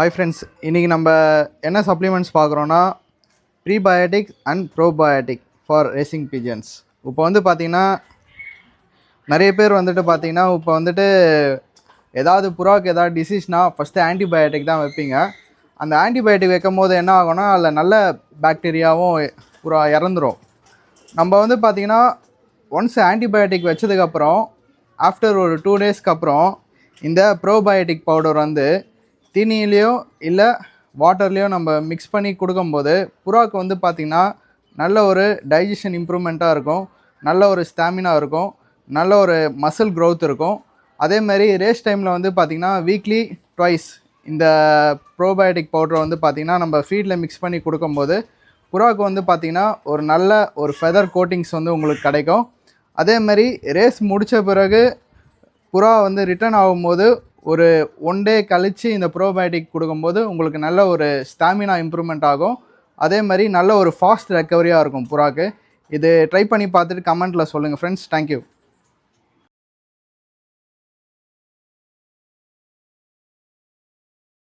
Hi friends இன்றைக்கி நம்ம என்ன supplements பார்க்குறோன்னா prebiotic and probiotic for racing pigeons இப்போ வந்து பார்த்திங்கன்னா நிறைய பேர் வந்துட்டு பார்த்தீங்கன்னா இப்போ வந்துட்டு ஏதாவது புறாவுக்கு ஏதாவது டிசீஸ்னால் ஃபஸ்ட்டு ஆன்டிபயோட்டிக் தான் வைப்பீங்க. அந்த ஆன்டிபயோட்டிக் வைக்கும் போது என்ன ஆகும்னா அதில் நல்ல பாக்டீரியாவும் புறா இறந்துரும். நம்ம வந்து பார்த்திங்கன்னா ஒன்ஸ் ஆன்டிபயோட்டிக் வச்சதுக்கப்புறம் ஆஃப்டர் ஒரு டூ டேஸ்க்கு அப்புறம் இந்த ப்ரோபயோட்டிக் பவுடர் வந்து தீனியிலையோ இல்லை வாட்டர்லேயோ நம்ம மிக்ஸ் பண்ணி கொடுக்கும்போது புறாவுக்கு வந்து பார்த்திங்கன்னா நல்ல ஒரு டைஜஷன் இம்ப்ரூவ்மெண்ட்டாக இருக்கும். நல்ல ஒரு ஸ்டாமினா இருக்கும். நல்ல ஒரு மசில் க்ரோத் இருக்கும். அதே மாதிரி ரேஸ் டைமில் வந்து பார்த்திங்கன்னா வீக்லி ட்வைஸ் இந்த ப்ரோபயோட்டிக் பவுடரை வந்து பார்த்திங்கன்னா நம்ம ஃபீடில் மிக்ஸ் பண்ணி கொடுக்கும்போது புறாவுக்கு வந்து பார்த்திங்கன்னா ஒரு நல்ல ஒரு ஃபெதர் கோட்டிங்ஸ் வந்து உங்களுக்கு கிடைக்கும். அதே மாதிரி ரேஸ் முடித்த பிறகு புறா வந்து ரிட்டர்ன் ஆகும்போது ஒரு ஒன் டே கழித்து இந்த ப்ரோபயோட்டிக் கொடுக்கும்போது உங்களுக்கு நல்ல ஒரு ஸ்டாமினா இம்ப்ரூவ்மெண்ட் ஆகும். அதே மாதிரி நல்ல ஒரு ஃபாஸ்ட் ரெக்கவரியாக இருக்கும் புறாக்கு. இது ட்ரை பண்ணி பார்த்துட்டு கமெண்ட்டில் சொல்லுங்கள் ஃப்ரெண்ட்ஸ் தேங்க்யூ